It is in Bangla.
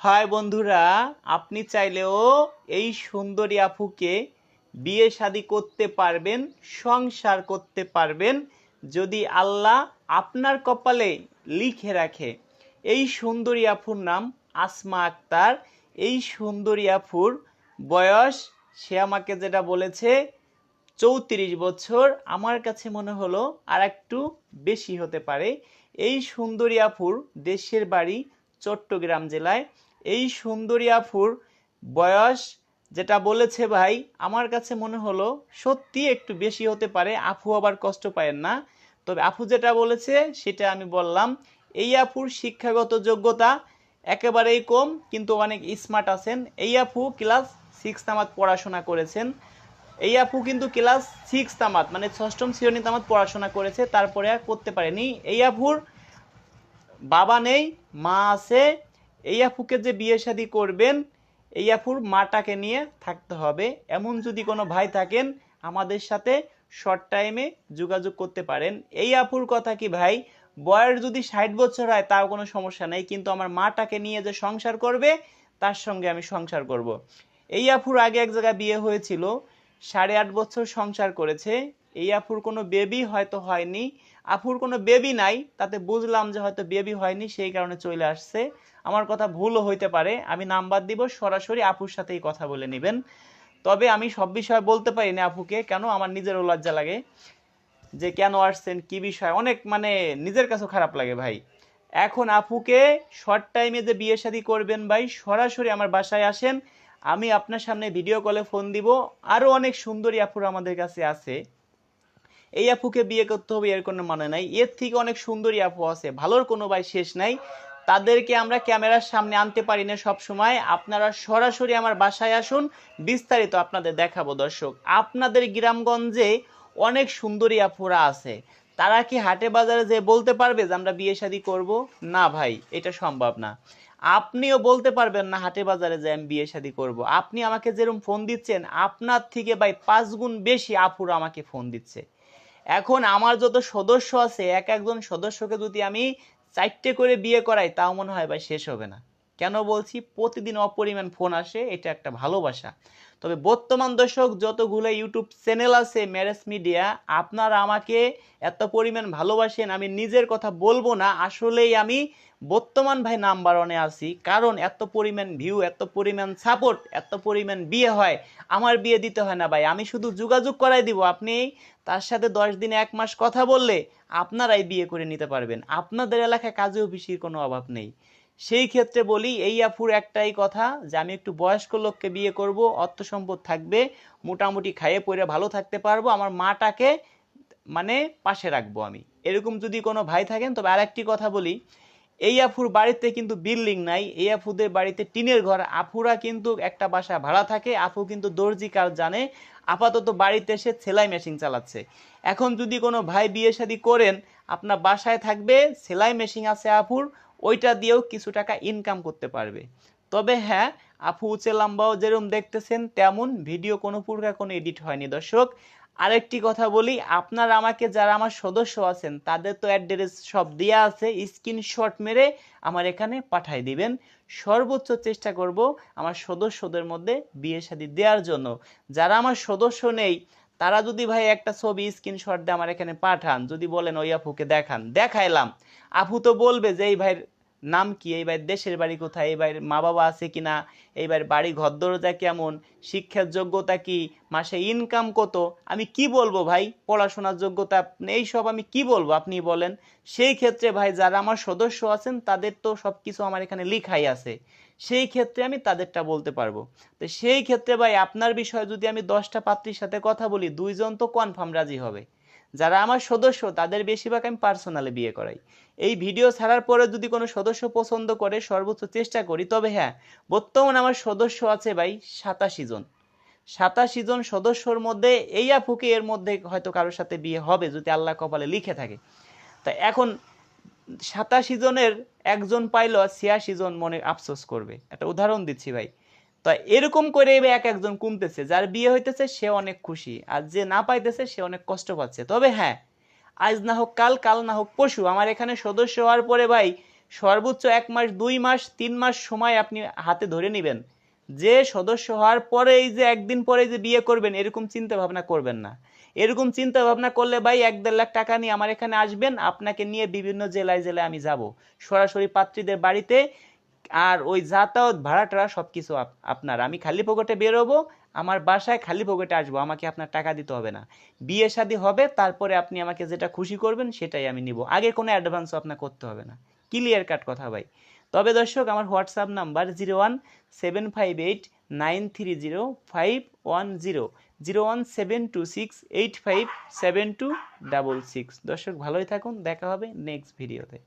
হাই বন্ধুরা, আপনি চাইলেও এই সুন্দরী আফুকে বিয়ে শাদী করতে পারবেন, সংসার করতে পারবেন, যদি আল্লাহ আপনার কপালে লিখে রাখে। এই সুন্দরী আফুর নাম আসমা আক্তার। এই সুন্দরী আফুর বয়স, সে আমাকে যেটা বলেছে, চৌত্রিশ বছর। আমার কাছে মনে হলো আর একটু বেশি হতে পারে। এই সুন্দরী আফুর দেশের বাড়ি চট্টগ্রাম জেলায়। এই সুন্দরী আফুর বয়স যেটা বলেছে ভাই, আমার কাছে মনে হলো সত্যি একটু বেশি হতে পারে, আফু আবার কষ্ট পায়েন না। তবে আফু যেটা বলেছে, সেটা আমি বললাম, এই আফুর শিক্ষাগত যোগ্যতা একেবারেই কম, কিন্তু অনেক স্মার্ট আছেন। এই আফু ক্লাস সিক্স তামাত পড়াশোনা করেছেন। এই আপু কিন্তু ক্লাস সিক্স তামাত মানে ষষ্ঠম শ্রেণি তামাত পড়াশোনা করেছে, তারপরে আর করতে পারেনি। এই আপুর বাবা নেই, মা আছে এই আপুকে যে বিয়ে শাদি করবেন, এই আপুর মাটাকে নিয়ে থাকতে হবে। এমন যদি কোনো ভাই থাকেন, আমাদের সাথে শর্ট টাইমে যোগাযোগ করতে পারেন। এই আপুর কথা কি ভাই? বয়স যদি ষাট বছর হয়, তাও কোনো সমস্যা নেই। কিন্তু আমার মাটাকে নিয়ে যে সংসার করবে, তার সঙ্গে আমি সংসার করব। এই আপুর আগে এক জায়গায় বিয়ে হয়েছিল, সাড়ে আট বছর সংসার করেছে। এই আপুর কোনো বেবি হয়তো হয়নি। আপুর কোনো বেবি নাই, তাতে বুঝলাম যে হয়তো বেবি হয়নি, সেই কারণে চলে আসছে। আমার কথা ভুলও হইতে পারে, আমি নাম্বার দিব, সরাসরি আপুর সাথেই কথা বলে নেবেন। তবে আমি সব বিষয়ে বলতে পারি না আপুকে, কেন আমার নিজেরও লজ্জা লাগে যে কেন আসছেন, কি বিষয়, অনেক মানে নিজের কাছেও খারাপ লাগে ভাই। এখন আপুকে শর্ট টাইমে যে বিয়ে শাদী করবেন ভাই, সরাসরি আমার বাসায় আসেন, আমি আপনার সামনে ভিডিও কলে ফোন দিব। আরও অনেক সুন্দরী আপুর আমাদের কাছে আছে। এই আপুকে বিয়ে করতে হবে, এর কোনো মানে নাই। এর থেকে অনেক সুন্দরী আপু আছে, ভালোর কোনো ভাই শেষ নাই। তাদেরকে আমরা ক্যামেরার সামনে আনতে পারি না সব সময় আপনারা সরাসরি আমার বাসায় আসুন, বিস্তারিত আপনাদের দেখাবো দর্শক। আপনাদের গ্রামগঞ্জে অনেক সুন্দরী আপুরা আছে। তারা কি হাটে বাজারে যে বলতে পারবে যে আমরা বিয়ে শাদী করব? না ভাই, এটা সম্ভব না। আপনিও বলতে পারবেন, না, হাটে বাজারে যে আমি বিয়ে শাদী করব। আপনি আমাকে যেরকম ফোন দিচ্ছেন, আপনার থেকে ভাই পাঁচ গুণ বেশি আপুরা আমাকে ফোন দিচ্ছে। এখন আমার যত সদস্য আছে, এক একজন সদস্যকে যদি আমি চারটে করে বিয়ে করাই, তাও মনে হয় ভাই শেষ হবে না। কেন বলছি? প্রতিদিন অপরিমাণ ফোন আসে, এটা একটা ভালোবাসা। তবে বর্তমান দর্শক, যতগুলো ইউটিউব চ্যানেল আছে, ম্যারেজ মিডিয়া, আপনারা আমাকে এত পরিমাণ ভালোবাসেন, আমি নিজের কথা বলব না। আসলেই আমি বর্তমান ভাই নাম্বার ওয়ানে আছি, কারণ এত পরিমাণ ভিউ এত পরিমাণ সাপোর্ট এত পরিমাণ বিয়ে হয়, আমার বিয়ে দিতে হয় না ভাই। আমি শুধু যোগাযোগ করাই দিব। আপনি তার সাথে দশ দিনে এক মাস কথা বললে আপনারাই বিয়ে করে নিতে পারবেন। আপনাদের এলাকায় কাজে অফিসের কোনো অভাব নেই। সেই ক্ষেত্রে বলি, এই আফুর একটাই কথা যে আমি একটু বয়স্ক লোককে বিয়ে করব, অর্থ সম্পদ থাকবে, মোটামুটি খাইয়ে পরে ভালো থাকতে পারব, আমার মাটাকে মানে পাশে রাখব আমি। এরকম যদি কোনো ভাই থাকেন, তবে আরেকটি কথা বলি, এই আফুর বাড়িতে কিন্তু বিল্ডিং নাই, এই আফুদের বাড়িতে টিনের ঘর, আফুরা কিন্তু একটা বাসা ভাড়া থাকে, আফু কিন্তু দর্জি কাজ জানে, আপাতত বাড়িতে এসে সেলাই মেশিন চালাচ্ছে। এখন যদি কোনো ভাই বিয়ে শাদী করেন, আপনার বাসায় থাকবে, সেলাই মেশিন আছে আফুর ওইটা দিয়েও কিছু টাকা ইনকাম করতে পারবে। তবে হ্যাঁ আপু উচে লম্বাও যেরকম দেখতেছেন, তেমন ভিডিও কোনো প্রকার কোনো এডিট হয়নি। দর্শক, আরেকটি কথা বলি, আপনার আমাকে যারা আমার সদস্য আছেন, তাদের তো অ্যাড্রেস সব দেওয়া আছে স্ক্রিনশট মেরে আমার এখানে পাঠাই দিবেন। সর্বোচ্চ চেষ্টা করব আমার সদস্যদের মধ্যে বিয়ে শাদী দেওয়ার জন্য। যারা আমার সদস্য নেই তারা যদি ভাই একটা ছবি স্ক্রিনশট দিয়ে আমার এখানে পাঠান, যদি বলেন, ওই আপুকে দেখান। দেখাইলাম। আপু তো বলবে যে, এই ভাইয়ের নাম কি? এই দেশের বাড়ি কোথায়? এই মা বাবা আছে কিনা? এই ভাইয়ের বাড়ি ঘর দরজা কেমন? শিক্ষার যোগ্যতা কি? মাসে ইনকাম কত? আমি কি বলব ভাই? পড়াশোনার যোগ্যতা এই সব আমি কি বলব আপনি বলেন। সেই ক্ষেত্রে ভাই, যারা আমার সদস্য আছেন, তাদের তো সব কিছু আমার এখানে লিখাই আছে। সেই ক্ষেত্রে আমি তাদেরটা বলতে পারব। তো সেই ক্ষেত্রে ভাই, আপনার বিষয়ে যদি আমি দশটা পাত্রীর সাথে কথা বলি, দুইজন তো কনফার্ম রাজি হবে। যারা আমার সদস্য, তাদের বেশিরভাগ আমি পার্সোনালে বিয়ে করাই। এই ভিডিও ছাড়ার পরে যদি কোনো সদস্য পছন্দ করে, সর্বোচ্চ চেষ্টা করি। তবে হ্যাঁ বর্তমান আমার সদস্য আছে ভাই সাতাশি জন। সাতাশি জন সদস্যর মধ্যে এই আপুকে এর মধ্যে হয়তো কারোর সাথে বিয়ে হবে যদি আল্লাহ কপালে লিখে থাকে। তা এখন সাতাশি জনের একজন পাইল ছিয়াশি জন মনে আফসোস করবে। একটা উদাহরণ দিচ্ছি ভাই। তো এরকম করে এক একজন কমতেছে। যার বিয়ে হইতেছে, সে অনেক খুশি। আর যে না পাইতেছে, সে অনেক কষ্ট পাচ্ছে। তবে হ্যাঁ আজ না হোক কাল কাল না হোক পশু আমার এখানে সদস্য হওয়ার পরে ভাই, সর্বোচ্চ এক মাস, দুই মাস, তিন মাস সময় আপনি হাতে ধরে নেবেন। যে সদস্য হওয়ার পরে এই যে একদিন পরে যে বিয়ে করবেন, এরকম চিন্তা ভাবনা করবেন না। এরকম চিন্তা ভাবনা করলে ভাই এক দেড় লাখ টাকা নিয়ে আমার এখানে আসবেন, আপনাকে নিয়ে বিভিন্ন জেলায় জেলায় আমি যাব। সরাসরি পাত্রীদের বাড়িতে, আর ওই যাতায়াত ভাড়াটা সব কিছু আপনার। আমি খালি পকেটে বেরোবো আমার বাসায় খালি পকেটে আসব, আমাকে আপনার টাকা দিতে হবে না। বিয়ে শাদী হবে, তারপরে আপনি আমাকে যেটা খুশি করবেন সেটাই আমি নিব। আগে কোনো অ্যাডভান্সও আপনার করতে হবে না। ক্লিয়ার কাট কথা ভাই। তবে দর্শক, আমার WhatsApp number zero one seven five eight nine three zero five one zero zero one seven two six eight five seven two double six. দর্শক, ভালোই থাকুন, দেখা হবে নেক্সট ভিডিওতে।